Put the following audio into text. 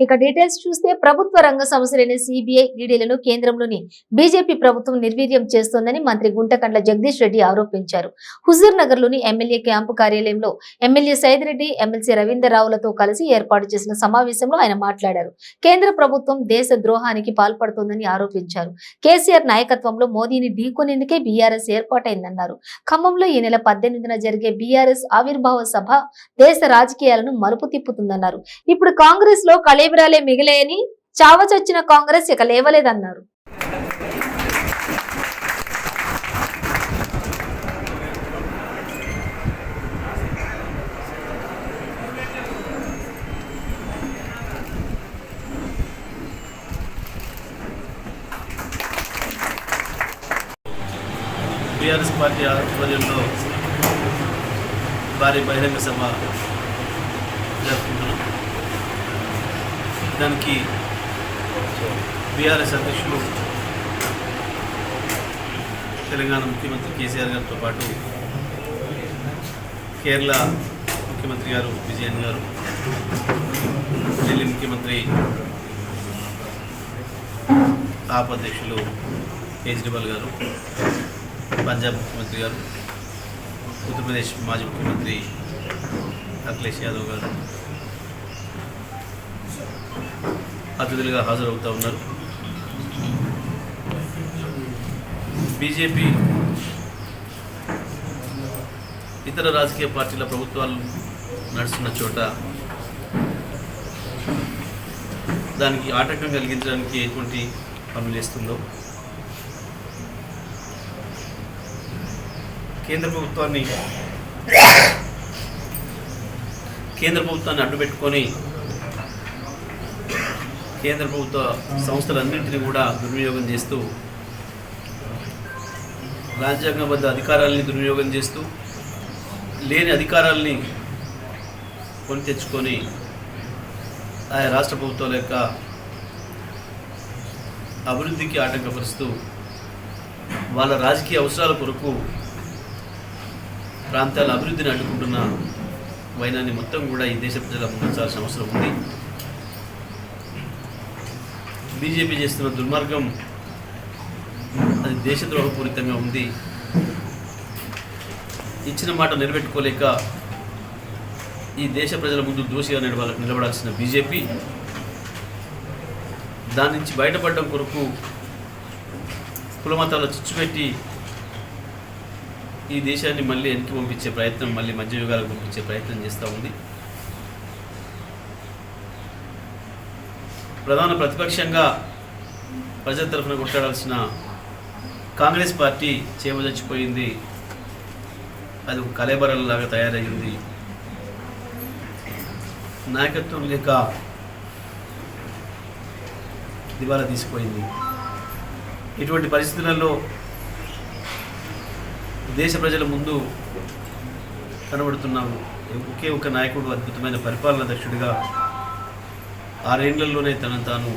ఇక డీటెయిల్స్ చూస్తే ప్రభుత్వ రంగ సంస్థలైన సిబిఐ ఈడీలను కేంద్రంలోని బీజేపీ ప్రభుత్వం నిర్వీర్యం చేస్తోందని మంత్రి గుంటకండ్ల జగదీష్ రెడ్డి ఆరోపించారు. హుజూర్ నగర్లోని ఎమ్మెల్యే క్యాంపు కార్యాలయంలో ఎమ్మెల్యే సైదిరెడ్డి ఎమ్మెల్సీ రవీందర్ రావులతో కలిసి ఏర్పాటు చేసిన సమావేశంలో ఆయన మాట్లాడారు. కేంద్ర ప్రభుత్వం దేశ ద్రోహానికి పాల్పడుతోందని ఆరోపించారు. కేసీఆర్ నాయకత్వంలో మోదీని ఢీకొనేందుకే బీఆర్ఎస్ ఏర్పాటైందన్నారు. ఖమ్మంలో ఈ నెల పద్దెనిమిదిన జరిగే బీఆర్ఎస్ ఆవిర్భావ సభ దేశ రాజకీయాలను మలుపు తిప్పుతుందన్నారు. ఇప్పుడు కాంగ్రెస్లో కళేబరాలే మిగిలేయని చావచొచ్చిన కాంగ్రెస్ ఇక లేవలేదన్నారు. టీఆర్ఎస్ పార్టీ ఆధ్వర్యంలో భారీ బహిరంగ సభ జరుపుకుంటున్నాం. దానికి బీఆర్ఎస్ అధ్యక్షులు తెలంగాణ ముఖ్యమంత్రి కేసీఆర్ గారితో పాటు కేరళ ముఖ్యమంత్రి గారు విజయన్ గారు ఢిల్లీ ముఖ్యమంత్రి ఆప్ అధ్యక్షులు కేజ్రీవాల్ గారు పంజాబ్ ముఖ్యమంత్రి గారు ఉత్తరప్రదేశ్ మాజీ ముఖ్యమంత్రి అఖిలేష్ యాదవ్ గారు అతిథులుగా హాజరవుతూ ఉన్నారు. బీజేపీ ఇతర రాజకీయ పార్టీల ప్రభుత్వాలు నడుస్తున్న చోట దానికి ఆటంకం కలిగించడానికి ఎటువంటి పనులు చేస్తుందో కేంద్ర ప్రభుత్వాన్ని కేంద్ర ప్రభుత్వాన్ని అడ్డుపెట్టుకొని కేంద్ర ప్రభుత్వ సంస్థలన్నింటినీ కూడా దుర్వినియోగం చేస్తూ రాజ్యాంగబద్ధ అధికారాలని దుర్వినియోగం చేస్తూ లేని అధికారాలని కొని తెచ్చుకొని ఆయా రాష్ట్ర ప్రభుత్వాల యొక్క అభివృద్ధికి ఆటంకపరుస్తూ వాళ్ళ రాజకీయ అవసరాల కొరకు ప్రాంతాల అభివృద్ధిని అడ్డుకుంటున్న వైనాన్ని మొత్తం కూడా ఈ దేశ ప్రజల ముందుంచాల్సిన అవసరం ఉంది. బీజేపీ చేస్తున్న దుర్మార్గం అది దేశద్రోహపూరితంగా ఉంది. ఇచ్చిన మాట నిలబెట్టుకోలేక ఈ దేశ ప్రజల ముందు దోషిగా నిలబడ నిలబడాల్సిన బీజేపీ దాని నుంచి బయటపడడం కొరకు కులమతాల చిచ్చుపెట్టి ఈ దేశాన్ని మళ్ళీ వెనక్కి పంపించే ప్రయత్నం మళ్ళీ మధ్యయుగాలకు పంపించే ప్రయత్నం చేస్తూ ఉంది. ప్రధాన ప్రతిపక్షంగా ప్రజల తరఫున కొట్లాడాల్సిన కాంగ్రెస్ పార్టీ చేమదచ్చిపోయింది అది ఒక కలేబరల్లాగా తయారయ్యింది. నాయకత్వం లేక దివాలా తీసిపోయింది. ఇటువంటి పరిస్థితులలో దేశ ప్రజల ముందు కనబడుతున్నాము. ఒకే ఒక నాయకుడు అద్భుతమైన పరిపాలనా దక్షుడిగా ఆరేళ్ళలోనే తనను తాను